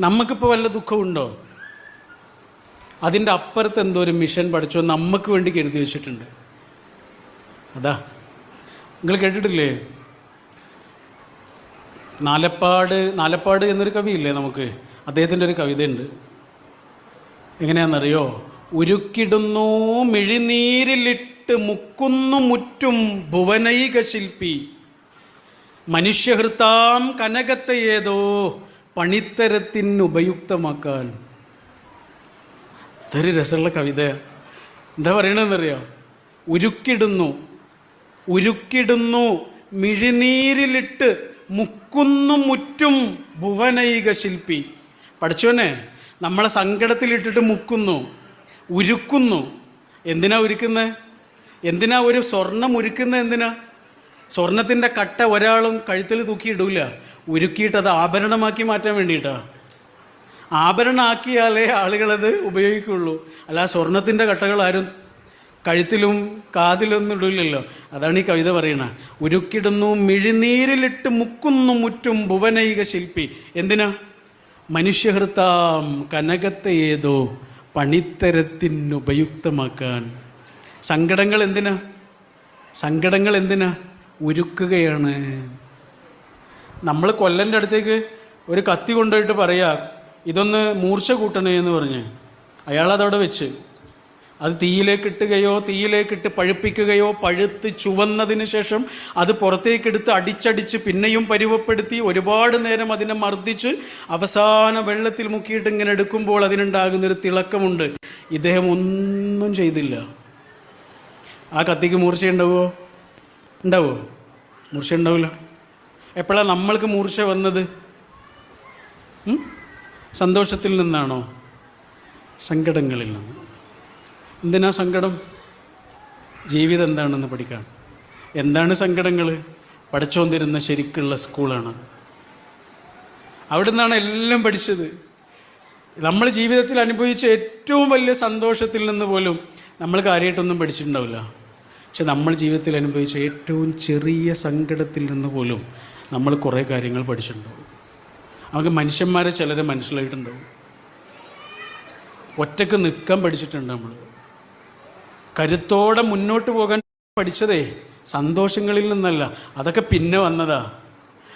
നമുക്കിപ്പോൾ വല്ല ദുഃഖമുണ്ടോ അതിന്റെ അപ്പുറത്ത് എന്തോ ഒരു മിഷൻ പഠിച്ചോ നമുക്ക് വേണ്ടി കരുതി വെച്ചിട്ടുണ്ട്. അതാ. നിങ്ങൾ കേട്ടിട്ടില്ലേ? നാലപ്പാട് നാലപ്പാട് എന്നൊരു കവിയില്ലേ നമുക്ക്? അദ്ദേഹത്തിന്റെ ഒരു കവിതയുണ്ട്. എങ്ങനെയാണെന്നറിയോ? ഉരുക്കിടുന്നു മിഴിനീരിലിട്ട് മുക്കുന്നു മുറ്റും ഭുവനൈക ശില്പി മനുഷ്യഹൃത്താം കനകത്തെ ഏതോ പണിത്തരത്തിന് ഉപയുക്തമാക്കാൻ ഇതൊരു രസമുള്ള കവിത. എന്താ പറയണമെന്നറിയോ ഉരുക്കിടുന്നു ഉരുക്കിടുന്നു മിഴിനീരിലിട്ട് മുക്കുന്നു മുറ്റും ഭുവനൈക ശില്പി. പഠിച്ചോനെ നമ്മളെ സങ്കടത്തിലിട്ടിട്ട് മുക്കുന്നു ഉരുക്കുന്നു. എന്തിനാ ഉരുക്കുന്നത് എന്തിനാ ഒരു സ്വർണം ഉരുക്കുന്നത് എന്തിനാ? സ്വർണത്തിന്റെ കട്ട ഒരാളും കഴുത്തിൽ തൂക്കിയിടൂല. ഉരുക്കിയിട്ട് അത് ആഭരണമാക്കി മാറ്റാൻ വേണ്ടിയിട്ടാണ് ആഭരണമാക്കിയാലേ ആളുകളത് ഉപയോഗിക്കുള്ളൂ. അല്ല സ്വർണത്തിന്റെ കട്ടകൾ ആരും കഴുത്തിലും കാതിലൊന്നും ഇടില്ലല്ലോ അതാണ് ഈ കവിത പറയുന്നത്. ഉരുക്കിടുന്നു മിഴിനീരിലിട്ട് മുക്കുന്നു മുറ്റും ഭുവനൈക ശില്പി. എന്തിനാ? മനുഷ്യഹൃത്താം കനകത്തെ ഏതോ പണിത്തരത്തിനുപയുക്തമാക്കാൻ. സങ്കടങ്ങൾ എന്തിനാ? സങ്കടങ്ങൾ എന്തിനാ? ഉരുക്കുകയാണ്. നമ്മൾ കൊല്ലന്റെ അടുത്തേക്ക് ഒരു കത്തി കൊണ്ടുപോയിട്ട് പറയാ ഇതൊന്ന് മൂർച്ച കൂട്ടണേ എന്ന് പറഞ്ഞ്. അയാളതവിടെ വെച്ച്. അത് തീയിലേക്ക് ഇട്ടുകയോ തീയിലേക്കിട്ട് പഴുപ്പിക്കുകയോ പഴുത്ത് ചുവന്നതിന് ശേഷം അത് പുറത്തേക്കെടുത്ത് അടിച്ചടിച്ച് പിന്നെയും പരുവപ്പെടുത്തി ഒരുപാട് നേരം അതിനെ മർദ്ദിച്ച് അവസാന വെള്ളത്തിൽ മുക്കിയിട്ട് ഇങ്ങനെ എടുക്കുമ്പോൾ അതിനുണ്ടാകുന്നൊരു തിളക്കമുണ്ട്. ഇദ്ദേഹം ഒന്നും ചെയ്തില്ല. ആ കത്തിക്ക് മൂർച്ചയുണ്ടാവുമോ ഉണ്ടാവുമോ മൂർച്ച ഉണ്ടാവില്ല എപ്പോഴാണ് നമ്മൾക്ക് മൂർച്ച വന്നത്? സന്തോഷത്തിൽ നിന്നാണോ? സങ്കടങ്ങളിൽ നിന്ന്. എന്തിനാ സങ്കടം? ജീവിതം എന്താണെന്ന് പഠിക്കാം. എന്താണ് സങ്കടങ്ങൾ? പഠിച്ചുകൊണ്ടിരുന്ന ശരിക്കുള്ള സ്കൂളാണ്. അവിടെ നിന്നാണ് എല്ലാം പഠിച്ചത്. നമ്മൾ ജീവിതത്തിൽ അനുഭവിച്ച ഏറ്റവും വലിയ സന്തോഷത്തിൽ നിന്ന് പോലും നമ്മൾ കാര്യമായിട്ടൊന്നും പഠിച്ചിട്ടുണ്ടാവില്ല. പക്ഷെ നമ്മൾ ജീവിതത്തിൽ അനുഭവിച്ച ഏറ്റവും ചെറിയ സങ്കടത്തിൽ നിന്ന് പോലും നമ്മൾ കുറേ കാര്യങ്ങൾ പഠിച്ചിട്ടുണ്ടാവും. നമുക്ക് മനുഷ്യന്മാരെ ചിലരെ മനസ്സിലായിട്ടുണ്ടാവും. ഒറ്റയ്ക്ക് നിൽക്കാൻ പഠിച്ചിട്ടുണ്ട് നമ്മൾ. കരുത്തോടെ മുന്നോട്ട് പോകാൻ പഠിച്ചതേ സന്തോഷങ്ങളിൽ നിന്നല്ല. അതൊക്കെ പിന്നെ വന്നതാ.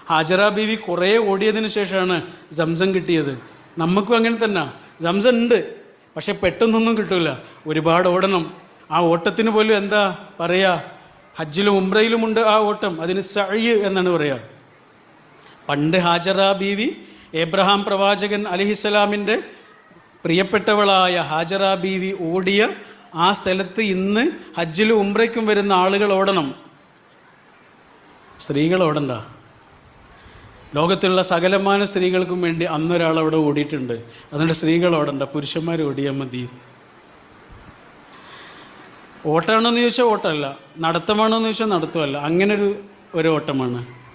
ഹാജറ ബീവി കുറേ ഓടിയതിന് ശേഷമാണ് സംസം കിട്ടിയത്. നമുക്കും അങ്ങനെ തന്നെ. സംസം ഉണ്ട്. പക്ഷെ പെട്ടെന്നൊന്നും കിട്ടില്ല ഒരുപാട് ഓടണം. ആ ഓട്ടത്തിന് പോലും എന്താ പറയുക ഹജ്ജിലും ഉംറയിലുമുണ്ട് ആ ഓട്ടം. അതിന് സഴി എന്നാണ് പറയുക പണ്ട് ഹാജറ ബീവി ഏബ്രഹാം പ്രവാചകൻ അലിഹിസ്സലാമിന്റെ പ്രിയപ്പെട്ടവളായ ഹാജറ ബീവി ഓടിയ ആ സ്ഥലത്ത് ഇന്ന് ഹജ്ജിലും ഉംറയ്ക്കും വരുന്ന ആളുകൾ ഓടണം. സ്ത്രീകൾ ഓടണ്ട. ലോകത്തുള്ള സകലമാന സ്ത്രീകൾക്കും വേണ്ടി അന്നൊരാൾ അവിടെ ഓടിയിട്ടുണ്ട്. അതുകൊണ്ട് സ്ത്രീകൾ ഓടണ്ട പുരുഷന്മാർ ഓടിയാൽ മതി. ഓട്ടമാണോ എന്ന് ചോദിച്ചാൽ ഓട്ടമല്ല. നടത്തമാണോ എന്ന് ചോദിച്ചാൽ നടത്തമല്ല. അങ്ങനെ ഒരു ഒരു ഓട്ടമാണ്.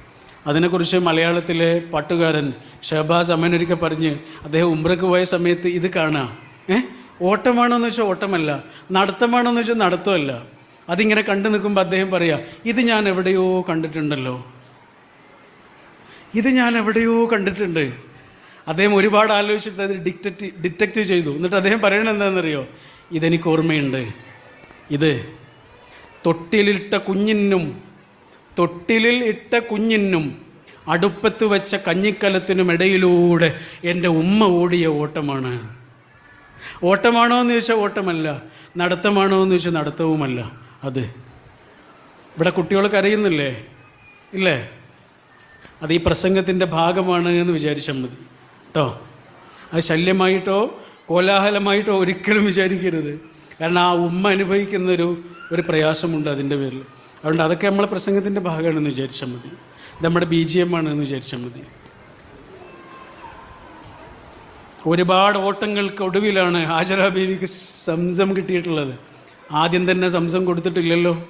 അതിനെക്കുറിച്ച് മലയാളത്തിലെ പാട്ടുകാരൻ ഷഹബാസ് അമ്മനൊരിക്കൽ പറഞ്ഞ് അദ്ദേഹം ഉംറക്ക് പോയ സമയത്ത് ഇത് കാണുക ഏ? ഓട്ടമാണോ എന്ന് വെച്ചാൽ ഓട്ടമല്ല. നടത്തമാണോ എന്ന് വെച്ചാൽ നടത്തമല്ല. അതിങ്ങനെ കണ്ടു നിൽക്കുമ്പോൾ അദ്ദേഹം പറയാ ഇത് ഞാൻ എവിടെയോ കണ്ടിട്ടുണ്ടല്ലോ. ഇത് ഞാൻ എവിടെയോ കണ്ടിട്ടുണ്ട്. അദ്ദേഹം ഒരുപാട് ആലോചിച്ചിട്ട് അത് ഡിറ്റക്റ്റ് ഡിറ്റക്റ്റ് ചെയ്തു. എന്നിട്ട് അദ്ദേഹം പറയണത് എന്താണെന്നറിയോ? ഇതെനിക്ക് ഓർമ്മയുണ്ട്. ഇത് തൊട്ടിലിട്ട കുഞ്ഞിനും തൊട്ടിലിൽ ഇട്ട കുഞ്ഞിനും അടുപ്പത്ത് വെച്ച കഞ്ഞിക്കലത്തിനും ഇടയിലൂടെ എന്റെ ഉമ്മ ഓടിയ ഓട്ടമാണ്. ഓട്ടമാണോ എന്ന് ചോദിച്ചാൽ ഓട്ടമല്ല നടത്തമാണോ എന്ന് ചോദിച്ചാൽ നടത്തവുമല്ല. അത് ഇവിടെ കുട്ടികൾ കരയുന്നില്ലേ? ഇല്ലേ? അത് ഈ പ്രസംഗത്തിന്റെ ഭാഗമാണ് എന്ന് വിചാരിച്ചാൽ മതി. കേട്ടോ? അത് ശല്യമായിട്ടോ കോലാഹലമായിട്ടോ ഒരിക്കലും വിചാരിക്കരുത്. കാരണം ആ ഉമ്മ അനുഭവിക്കുന്നൊരു ഒരു പ്രയാസമുണ്ട് അതിന്റെ പേരിൽ. അതുകൊണ്ട് അതൊക്കെ നമ്മളെ പ്രസംഗത്തിന്റെ ഭാഗമാണെന്ന് വിചാരിച്ചാൽ മതി. നമ്മുടെ ബി ജി എം ആണെന്ന് വിചാരിച്ചാൽ മതി. ഒരുപാട് ഓട്ടങ്ങൾക്ക് ഒടുവിലാണ് ഹാജറ ബീവിക്ക് സംസം കിട്ടിയിട്ടുള്ളത്. ആദ്യം തന്നെ സംസം കൊടുത്തിട്ടില്ലല്ലോ?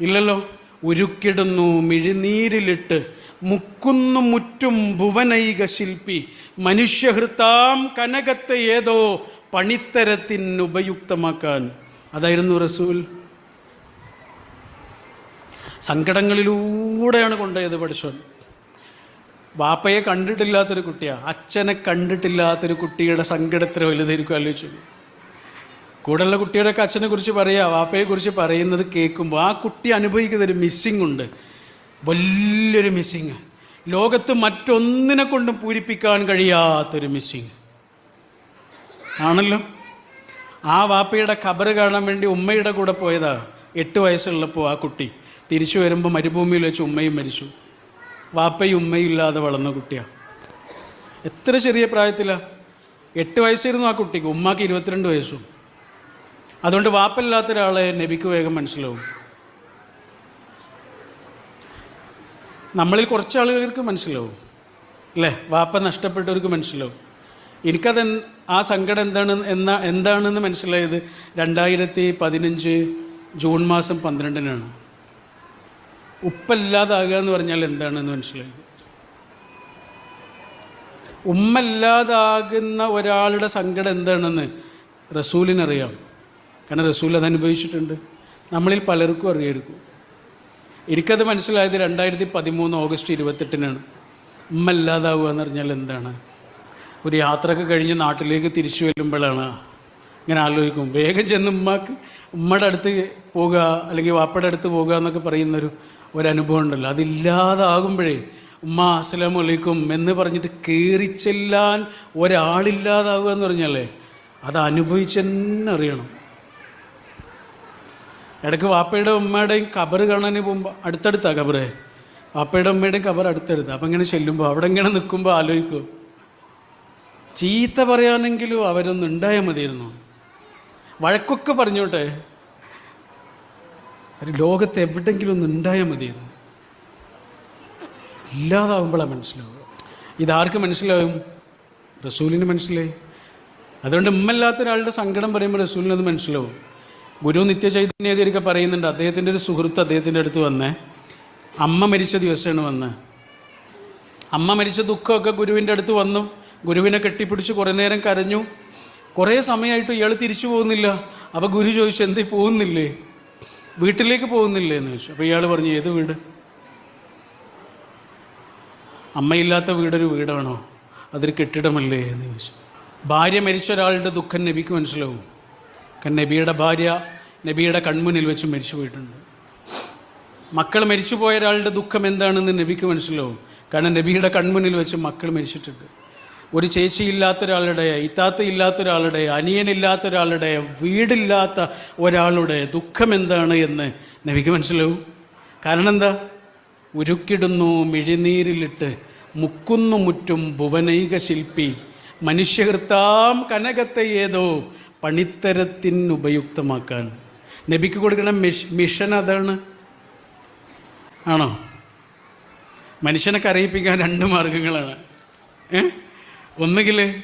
ഇല്ലല്ലോ? ഉരുക്കിടുന്നു മിഴിനീരിലിട്ട് മുക്കുന്നു മുറ്റും ഭുവനൈക ശില്പി. മനുഷ്യഹൃത്താം കനകത്തെ ഏതോ പണിത്തരത്തിന് ഉപയുക്തമാക്കാൻ. അതായിരുന്നു റസൂൽ. സങ്കടങ്ങളിലൂടെയാണ് കൊണ്ടുപോയത് പഠിച്ചവൻ. വാപ്പയെ കണ്ടിട്ടില്ലാത്തൊരു കുട്ടിയാണ് അച്ഛനെ കണ്ടിട്ടില്ലാത്തൊരു കുട്ടിയുടെ സങ്കടം എത്ര വലുതായിരിക്കും ആലോചിച്ചു കൂടെയുള്ള കുട്ടിയുടെയൊക്കെ അച്ഛനെ കുറിച്ച് പറയുക വാപ്പയെ കുറിച്ച് പറയുന്നത് കേൾക്കുമ്പോൾ ആ കുട്ടി അനുഭവിക്കുന്ന ഒരു മിസ്സിംഗ് ഉണ്ട്. വലിയൊരു മിസ്സിങ് ലോകത്ത് മറ്റൊന്നിനെ കൊണ്ടും പൂരിപ്പിക്കാൻ കഴിയാത്തൊരു മിസ്സിങ് ആണല്ലോ? ആ വാപ്പയുടെ ഖബറ് കാണാൻ വേണ്ടി ഉമ്മയുടെ കൂടെ പോയതാ. എട്ട് വയസ്സുള്ളപ്പോൾ ആ കുട്ടി. തിരിച്ചു വരുമ്പോൾ മരുഭൂമിയിൽ വെച്ച് ഉമ്മയും മരിച്ചു. വാപ്പയും ഉമ്മയും ഇല്ലാതെ വളർന്ന കുട്ടിയാണ് എത്ര ചെറിയ പ്രായത്തിലാണ് എട്ട് വയസ്സായിരുന്നു ആ കുട്ടിക്ക്. ഉമ്മാക്ക് ഇരുപത്തിരണ്ട് വയസ്സും. അതുകൊണ്ട് വാപ്പല്ലാത്ത ഒരാളെ നബിക്ക് വേഗം മനസ്സിലാവും. നമ്മളിൽ കുറച്ച് ആളുകൾക്ക് മനസ്സിലാവും. അല്ലേ? വാപ്പ നഷ്ടപ്പെട്ടവർക്ക് മനസ്സിലാവും. എനിക്കത് ആ സങ്കടം എന്താണ് എന്ന എന്താണെന്ന് മനസ്സിലായത് രണ്ടായിരത്തി പതിനഞ്ച് ജൂൺ മാസം പന്ത്രണ്ടിനാണ്. ഉപ്പല്ലാതാകുക എന്ന് പറഞ്ഞാൽ എന്താണെന്ന് മനസ്സിലായി? ഉമ്മല്ലാതാകുന്ന ഒരാളുടെ സങ്കടം എന്താണെന്ന് റസൂലിനറിയാം. കാരണം റസൂൽ അത് അനുഭവിച്ചിട്ടുണ്ട്. നമ്മളിൽ പലർക്കും അറിയായിരിക്കും. എനിക്കത് മനസ്സിലായത് രണ്ടായിരത്തി പതിമൂന്ന് ഓഗസ്റ്റ് ഇരുപത്തെട്ടിനാണ്. ഉമ്മല്ലാതാവുക എന്ന് പറഞ്ഞാൽ എന്താണ്? ഒരു യാത്രയൊക്കെ കഴിഞ്ഞ് നാട്ടിലേക്ക് തിരിച്ചു വരുമ്പോഴാണ്. ഇങ്ങനെ ആലോചിക്കും. വേഗം ചെന്ന് ഉമ്മക്ക് ഉമ്മയുടെ അടുത്ത് പോകുക അല്ലെങ്കിൽ വാപ്പയുടെ അടുത്ത് പോകുക എന്നൊക്കെ പറയുന്നൊരു ഒരനുഭവം ഉണ്ടല്ലോ. അതില്ലാതാകുമ്പോഴേ ഉമ്മ അസ്സലാം വലൈക്കും എന്ന് പറഞ്ഞിട്ട് കയറി ചെല്ലാൻ ഒരാളില്ലാതാവുക എന്ന് പറഞ്ഞാലേ അത് അനുഭവിച്ചെന്നെ അറിയണം. ഇടയ്ക്ക് വാപ്പയുടെ ഉമ്മയുടെയും കബറ് കാണാൻ പോകുമ്പോൾ അടുത്തടുത്താണ് കബറ് വാപ്പയുടെ ഉമ്മയുടെയും കബർ അടുത്തടുത്ത്. അപ്പം ഇങ്ങനെ ചെല്ലുമ്പോൾ അവിടെ ഇങ്ങനെ നിൽക്കുമ്പോൾ ആലോചിക്കും. ചീത്ത പറയാനെങ്കിലും അവരൊന്നും മതിയായിരുന്നു. വഴക്കൊക്കെ പറഞ്ഞോട്ടെ. ഒരു ലോകത്ത് എവിടെങ്കിലും ഒന്ന് ഉണ്ടായാൽ മതിയെന്ന്. ഇല്ലാതാവുമ്പോഴാണ് മനസ്സിലാവുക. ഇതാർക്ക് മനസ്സിലാവും? റസൂലിന് മനസ്സിലായി. അതുകൊണ്ട് ഉമ്മല്ലാത്ത ഒരാളുടെ സങ്കടം പറയുമ്പോൾ റസൂലിന് അത് മനസ്സിലാവും. ഗുരു നിത്യചൈതന്യതിയൊക്കെ പറയുന്നുണ്ട്. അദ്ദേഹത്തിന്റെ ഒരു സുഹൃത്ത് അദ്ദേഹത്തിന്റെ അടുത്ത് വന്നേ. അമ്മ മരിച്ച ദിവസമാണ് വന്ന്. അമ്മ മരിച്ച ദുഃഖമൊക്കെ ഗുരുവിന്റെ അടുത്ത് വന്നു. ഗുരുവിനെ കെട്ടിപ്പിടിച്ച് കുറേ നേരം കരഞ്ഞു. കുറേ സമയമായിട്ട് ഇയാൾ തിരിച്ചു പോകുന്നില്ല. അപ്പോൾ ഗുരു ചോദിച്ചു എന്തേ പോകുന്നില്ലേ വീട്ടിലേക്ക് പോകുന്നില്ല എന്ന് ചോദിച്ചു. അപ്പോൾ ഇയാൾ പറഞ്ഞു ഏത് വീട്? അമ്മയില്ലാത്ത വീടൊരു വീടാണോ? അതൊരു കെട്ടിടമല്ലേ? എന്ന് ചോദിച്ചു. ഭാര്യ മരിച്ച ഒരാളുടെ ദുഃഖം നബിക്ക് മനസ്സിലാവും. കാരണം നബിയുടെ ഭാര്യ നബിയുടെ കൺമുന്നിൽ വെച്ച് മരിച്ചു പോയിട്ടുണ്ട്. മക്കൾ മരിച്ചു പോയ ഒരാളുടെ ദുഃഖം എന്താണെന്ന് നബിക്ക് മനസ്സിലാവും. കാരണം നബിയുടെ കൺമുന്നിൽ വെച്ച് മക്കൾ മരിച്ചിട്ടുണ്ട്. ഒരു ചേച്ചിയില്ലാത്ത ഒരാളുടെ ഇല്ലാത്ത ഒരാളുടെ അനിയനില്ലാത്ത ഒരാളുടെ വീടില്ലാത്ത ഒരാളുടെ ദുഃഖം എന്താണ് എന്ന് നബിക്ക് മനസ്സിലാവും. കാരണം എന്താ? ഉരുക്കിടുന്നു മിഴിനീരിലിട്ട് മുക്കുന്നു മുറ്റും ഭുവനൈക ശില്പി. മനുഷ്യകൃത്താം കനകത്തെ ഏതോ പണിത്തരത്തിന് ഉപയുക്തമാക്കാൻ നബിക്ക് കൊടുക്കുന്ന മിഷ് മിഷൻ അതാണ്. ആണോ? മനുഷ്യനെ കരയിപ്പിക്കാൻ രണ്ട് മാർഗങ്ങളാണ്. ഏ? ഒന്നുകിൽ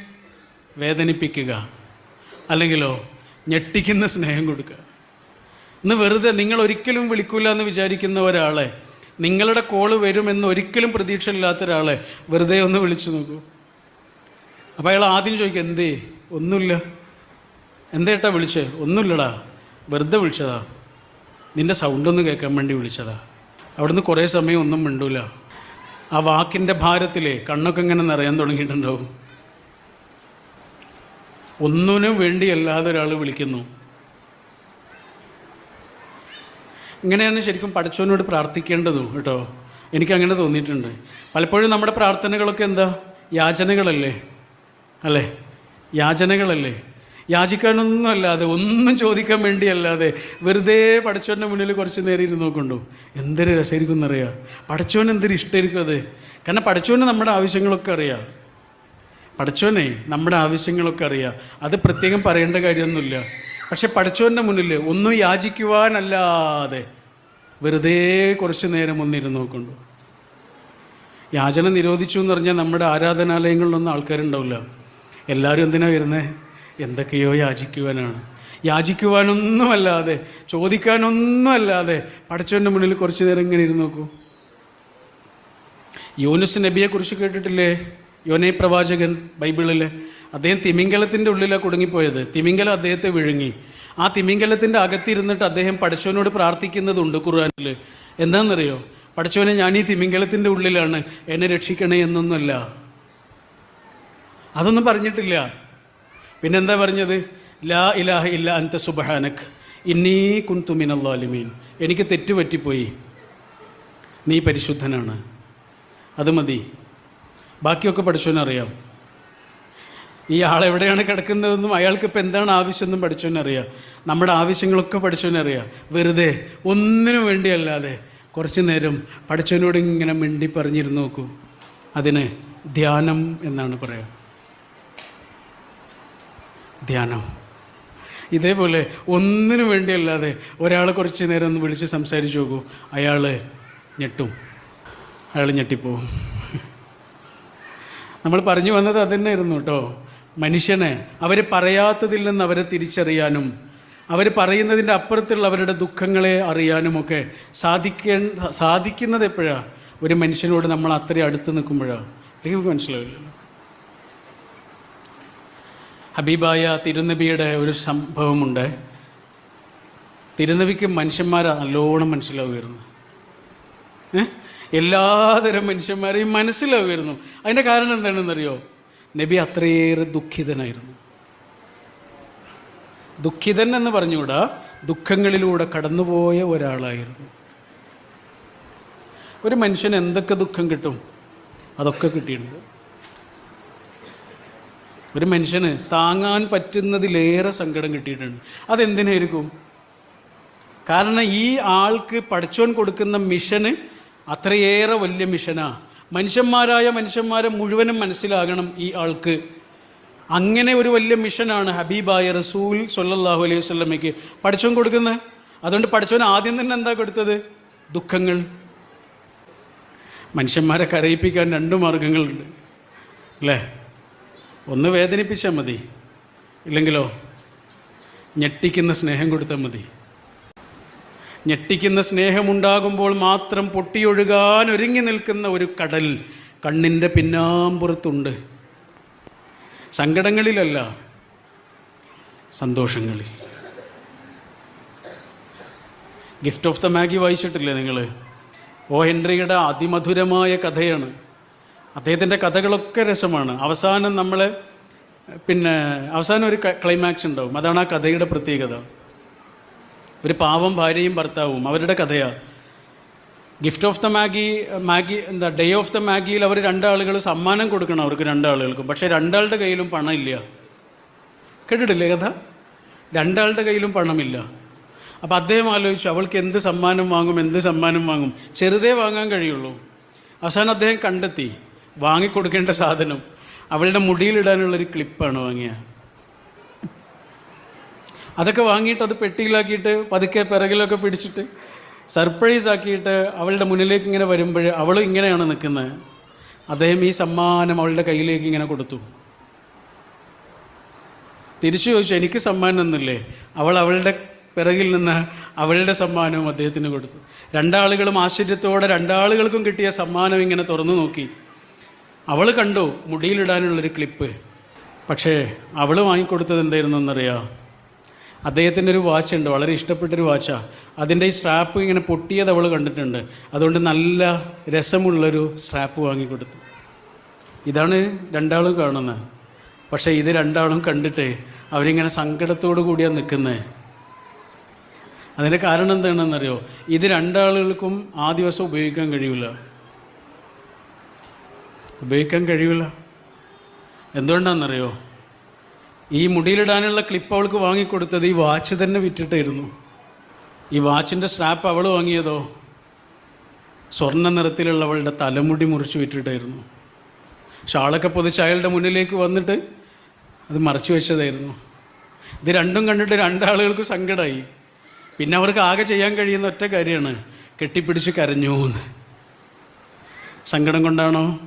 വേദനിപ്പിക്കുക അല്ലെങ്കിലോ ഞെട്ടിക്കുന്ന സ്നേഹം കൊടുക്കുക. ഇന്ന് വെറുതെ നിങ്ങൾ ഒരിക്കലും വിളിക്കൂല എന്ന് വിചാരിക്കുന്ന ഒരാളെ നിങ്ങളുടെ കോൾ വരുമെന്ന് ഒരിക്കലും പ്രതീക്ഷയില്ലാത്ത ഒരാളെ വെറുതെ ഒന്ന് വിളിച്ചു നോക്കൂ. അപ്പോൾ അയാൾ ആദ്യം ചോദിക്കും എന്തേ? ഒന്നുമില്ല. എന്തേട്ടാ വിളിച്ചേ? ഒന്നുമില്ലടാ. വെറുതെ വിളിച്ചതാ. നിന്റെ സൗണ്ടൊന്ന് കേൾക്കാൻ വേണ്ടി വിളിച്ചതാ. അവിടുന്ന് കുറേ സമയം ഒന്നും മിണ്ടൂല. ആ വാക്കിന്റെ ഭാരത്തിലെ കണ്ണൊക്കെ ഇങ്ങനെ നിറയാൻ തുടങ്ങിയിട്ടുണ്ടാവും. ഒന്നിനും വേണ്ടിയല്ലാതെ ഒരാൾ വിളിക്കുന്നു. ഇങ്ങനെയാണ് ശരിക്കും പഠിച്ചവനോട് പ്രാർത്ഥിക്കേണ്ടതും കേട്ടോ. എനിക്കങ്ങനെ തോന്നിയിട്ടുണ്ട്. പലപ്പോഴും നമ്മുടെ പ്രാർത്ഥനകളൊക്കെ എന്താ? യാചനകളല്ലേ? അല്ലേ? യാചനകളല്ലേ? യാചിക്കാനൊന്നും അല്ലാതെ ഒന്നും ചോദിക്കാൻ വേണ്ടിയല്ലാതെ വെറുതെ പഠിച്ചവന്റെ മുന്നിൽ കുറച്ച് നേരം ഇരുന്ന് നോക്കണ്ടു എന്തൊരു രസമായിരിക്കും എന്നറിയാം. പഠിച്ചവൻ എന്തൊരു ഇഷ്ടമായിരിക്കും അത്? കാരണം പഠിച്ചവന് നമ്മുടെ ആവശ്യങ്ങളൊക്കെ അറിയാം. പഠിച്ചവനെ നമ്മുടെ ആവശ്യങ്ങളൊക്കെ അറിയാം. അത് പ്രത്യേകം പറയേണ്ട കാര്യമൊന്നുമില്ല. പക്ഷെ പഠിച്ചവന്റെ മുന്നിൽ ഒന്നും യാചിക്കുവാനല്ലാതെ വെറുതെ കുറച്ച് നേരം ഒന്നിരുന്ന് നോക്കണ്ടു? യാചന നിരോധിച്ചു എന്ന് പറഞ്ഞാൽ നമ്മുടെ ആരാധനാലയങ്ങളിലൊന്നും ആൾക്കാരുണ്ടാവില്ല. എല്ലാവരും എന്തിനാ വരുന്നത് എന്തൊക്കെയോ യാചിക്കുവാനാണ്. യാചിക്കുവാനൊന്നുമല്ലാതെ ചോദിക്കാനൊന്നുമല്ലാതെ പഠിച്ചവന്റെ മുന്നിൽ കുറച്ച് നേരം ഇങ്ങനെ ഇരുന്ന് നോക്കൂ. യൂനുസ് നബിയെക്കുറിച്ച് കേട്ടിട്ടില്ലേ? യോനെ പ്രവാചകൻ ബൈബിളിൽ അദ്ദേഹം തിമിംഗലത്തിന്റെ ഉള്ളിലാണ് കുടുങ്ങിപ്പോയത്. തിമിംഗലം അദ്ദേഹത്തെ വിഴുങ്ങി. ആ തിമിംഗലത്തിന്റെ അകത്തിരുന്നിട്ട് അദ്ദേഹം പഠിച്ചവനോട് പ്രാർത്ഥിക്കുന്നതുണ്ട് ഖുർആാനിൽ എന്താണെന്നറിയോ പഠിച്ചവനെ ഞാൻ ഈ തിമിംഗലത്തിന്റെ ഉള്ളിലാണ് എന്നെ രക്ഷിക്കണേ എന്നൊന്നുമല്ല. അതൊന്നും പറഞ്ഞിട്ടില്ല. പിന്നെന്താ പറഞ്ഞത്? ലാ ഇലാഹ ഇല്ല അന്ത സുബഹാനക്. ഇന്നീ കുന്തുമിനല്ലാലിമീൻ എനിക്ക് തെറ്റുപറ്റിപ്പോയി. നീ പരിശുദ്ധനാണ്. അത് മതി. ബാക്കിയൊക്കെ പഠിച്ചവനറിയാം. ഈ ആൾ എവിടെയാണ് കിടക്കുന്നതെന്നും അയാൾക്ക് ഇപ്പം എന്താണ് ആവശ്യമെന്നും പഠിച്ചവനറിയാം. നമ്മുടെ ആവശ്യങ്ങളൊക്കെ പഠിച്ചവനറിയാം. വെറുതെ ഒന്നിനു വേണ്ടിയല്ലാതെ കുറച്ച് നേരം പഠിച്ചവനോട് ഇങ്ങനെ മിണ്ടി പറഞ്ഞിരുന്ന് നോക്കൂ. അതിന് ധ്യാനം എന്നാണ് പറയുക ധ്യാനം. ഇതേപോലെ ഒന്നിനു വേണ്ടിയല്ലാതെ ഒരാളെ കുറച്ച് നേരം ഒന്ന് വിളിച്ച് സംസാരിച്ച് നോക്കൂ. അയാൾ ഞെട്ടും. അയാൾ ഞെട്ടിപ്പോവും. നമ്മൾ പറഞ്ഞു വന്നത് അതന്നെയായിരുന്നു കേട്ടോ. മനുഷ്യനെ അവർ പറയാത്തതിൽ നിന്ന് അവരെ തിരിച്ചറിയാനും അവർ പറയുന്നതിന്റെ അപ്പുറത്തുള്ള അവരുടെ ദുഃഖങ്ങളെ അറിയാനുമൊക്കെ സാധിക്കേ സാധിക്കുന്നത് എപ്പോഴാണ് ഒരു മനുഷ്യനോട് നമ്മൾ അത്രയും അടുത്ത് നിൽക്കുമ്പോഴാണ് അല്ലെങ്കിൽ നമുക്ക് മനസ്സിലാവില്ലല്ലോ ഹബീബായ തിരുനബിയുടെ ഒരു സംഭവമുണ്ട്. തിരുനബിക്ക് മനുഷ്യന്മാരെ നല്ലോണം മനസ്സിലാവുമായിരുന്നു. ഏ? എല്ലാതരം മനുഷ്യന്മാരെയും മനസ്സിലാവുമായിരുന്നു. അതിന്റെ കാരണം എന്താണെന്നറിയോ? നബി അത്രയേറെ ദുഃഖിതനായിരുന്നു. ദുഃഖിതൻ എന്ന് പറഞ്ഞുകൂടാ? ദുഃഖങ്ങളിലൂടെ കടന്നുപോയ ഒരാളായിരുന്നു. ഒരു മനുഷ്യന് എന്തൊക്കെ ദുഃഖം കിട്ടും? അതൊക്കെ കിട്ടിയിട്ടുണ്ട്. ഒരു മനുഷ്യന് താങ്ങാൻ പറ്റുന്നതിലേറെ സങ്കടം കിട്ടിയിട്ടുണ്ട്. അതെന്തിനായിരിക്കും? കാരണം ഈ ആൾക്ക് പഠിച്ചോൻ കൊടുക്കുന്ന മിഷന് അത്രയേറെ വലിയ മിഷനാ. മനുഷ്യന്മാരായ മനുഷ്യന്മാരെ മുഴുവനും മനസ്സിലാകണം ഈ ആൾക്ക്. അങ്ങനെ ഒരു വലിയ മിഷനാണ് ഹബീബായ റസൂൽ സൊല്ലാഹു അലൈഹി വസല്ലമയ്ക്ക്. പഠിച്ചോൻ കൊടുക്കുന്നത് അതുകൊണ്ട് പഠിച്ചവൻ ആദ്യം തന്നെ എന്താ കൊടുത്തത്? ദുഃഖങ്ങൾ. മനുഷ്യന്മാരെ കരയിപ്പിക്കാൻ രണ്ട് മാർഗങ്ങളുണ്ട്. അല്ലേ? ഒന്ന് വേദനിപ്പിച്ചാൽ മതി. ഇല്ലെങ്കിലോ? ഞെട്ടിക്കുന്ന സ്നേഹം കൊടുത്താൽ മതി. ഞെട്ടിക്കുന്ന സ്നേഹമുണ്ടാകുമ്പോൾ മാത്രം പൊട്ടിയൊഴുകാൻ ഒരുങ്ങി നിൽക്കുന്ന ഒരു കടൽ കണ്ണിന്റെ പിന്നാമ്പുറത്തുണ്ട്. സങ്കടങ്ങളിലല്ല സന്തോഷങ്ങളിൽ. ഗിഫ്റ്റ് ഓഫ് ദ മാഗി വായിച്ചിട്ടില്ലേ നിങ്ങൾ ഓ ഹെൻറിയുടെ അതിമധുരമായ കഥയാണ്. അദ്ദേഹത്തിന്റെ കഥകളൊക്കെ രസമാണ്. അവസാനം നമ്മൾ പിന്നെ അവസാനം ഒരു ക്ലൈമാക്സ് ഉണ്ടാവും. അതാണ് ആ കഥയുടെ പ്രത്യേകത. ഒരു പാവം ഭാര്യയും ഭർത്താവും അവരുടെ കഥയാണ് gift of the Magi Magi എന്താ ഡേ ഓഫ് ദ മാഗിയിൽ അവർ രണ്ടാളുകൾ സമ്മാനം കൊടുക്കണം അവർക്ക് രണ്ടാളുകൾക്കും. പക്ഷേ രണ്ടാളുടെ കയ്യിലും പണമില്ല. കേട്ടിട്ടില്ലേ കഥ? രണ്ടാളുടെ കയ്യിലും പണമില്ല. അപ്പോൾ അദ്ദേഹം ആലോചിച്ചു അവൾക്ക് എന്ത് സമ്മാനം വാങ്ങും എന്ത് സമ്മാനം വാങ്ങും? ചെറുതേ വാങ്ങാൻ കഴിയുള്ളൂ. അവസാനം അദ്ദേഹം കണ്ടെത്തി വാങ്ങിക്കൊടുക്കേണ്ട സാധനം അവളുടെ മുടിയിലിടാനുള്ളൊരു ക്ലിപ്പാണ് വാങ്ങിയ. അതൊക്കെ വാങ്ങിയിട്ട് അത് പെട്ടിയിലാക്കിയിട്ട് പതുക്കെ പിറകിലൊക്കെ പിടിച്ചിട്ട് സർപ്രൈസ് ആക്കിയിട്ട് അവളുടെ മുന്നിലേക്ക് ഇങ്ങനെ വരുമ്പോൾ അവൾ ഇങ്ങനെയാണ് നിൽക്കുന്നത്. അദ്ദേഹം ഈ സമ്മാനം അവളുടെ കയ്യിലേക്ക് ഇങ്ങനെ കൊടുത്തു. തിരിച്ചു ചോദിച്ചു എനിക്ക് സമ്മാനം ഒന്നുമില്ലേ അവൾ അവളുടെ പിറകിൽ നിന്ന് അവളുടെ സമ്മാനവും അദ്ദേഹത്തിന് കൊടുത്തു. രണ്ടാളുകളും ആശ്ചര്യത്തോടെ രണ്ടാളുകൾക്കും കിട്ടിയ സമ്മാനം ഇങ്ങനെ തുറന്നു നോക്കി. അവൾ കണ്ടു മുടിയിലിടാനുള്ളൊരു ക്ലിപ്പ്. പക്ഷേ അവൾ വാങ്ങിക്കൊടുത്തത് എന്തായിരുന്നു എന്നറിയാം അദ്ദേഹത്തിന്റെ ഒരു വാച്ച് ഉണ്ട്. വളരെ ഇഷ്ടപ്പെട്ടൊരു വാച്ചാണ് അതിന്റെ ഈ സ്ട്രാപ്പ് ഇങ്ങനെ പൊട്ടിയത് അവൾ കണ്ടിട്ടുണ്ട്. അതുകൊണ്ട് നല്ല രസമുള്ളൊരു സ്ട്രാപ്പ് വാങ്ങിക്കൊടുത്തു. ഇതാണ് രണ്ടാളും കാണുന്നത്. പക്ഷേ ഇത് രണ്ടാളും കണ്ടിട്ട് അവരിങ്ങനെ സങ്കടത്തോടു കൂടിയാണ് നിൽക്കുന്നത് അതിന്റെ കാരണം എന്താണെന്നറിയോ? ഇത് രണ്ടാളുകൾക്കും ആ ദിവസം ഉപയോഗിക്കാൻ കഴിയില്ല ഉപയോഗിക്കാൻ കഴിയില്ല എന്തുകൊണ്ടാണെന്നറിയോ? ഈ മുടിയിലിടാനുള്ള ക്ലിപ്പ് അവൾക്ക് വാങ്ങിക്കൊടുത്തത് ഈ വാച്ച് തന്നെ വിറ്റിട്ടായിരുന്നു. ഈ വാച്ചിന്റെ സ്ട്രാപ്പ് അവൾ വാങ്ങിയതോ? സ്വർണ നിറത്തിലുള്ളവളുടെ തലമുടി മുറിച്ച് വിറ്റിട്ടായിരുന്നു. ഷാളൊക്കെ പൊതിച്ച് അയാളുടെ മുന്നിലേക്ക് വന്നിട്ട് അത് മറച്ചു വെച്ചതായിരുന്നു. ഇത് രണ്ടും കണ്ടിട്ട് രണ്ടാളുകൾക്ക് സങ്കടമായി പിന്നെ അവർക്ക് ആകെ ചെയ്യാൻ കഴിയുന്ന ഒറ്റ കാര്യമാണ് കെട്ടിപ്പിടിച്ച് കരഞ്ഞു സങ്കടം കൊണ്ടാണോ?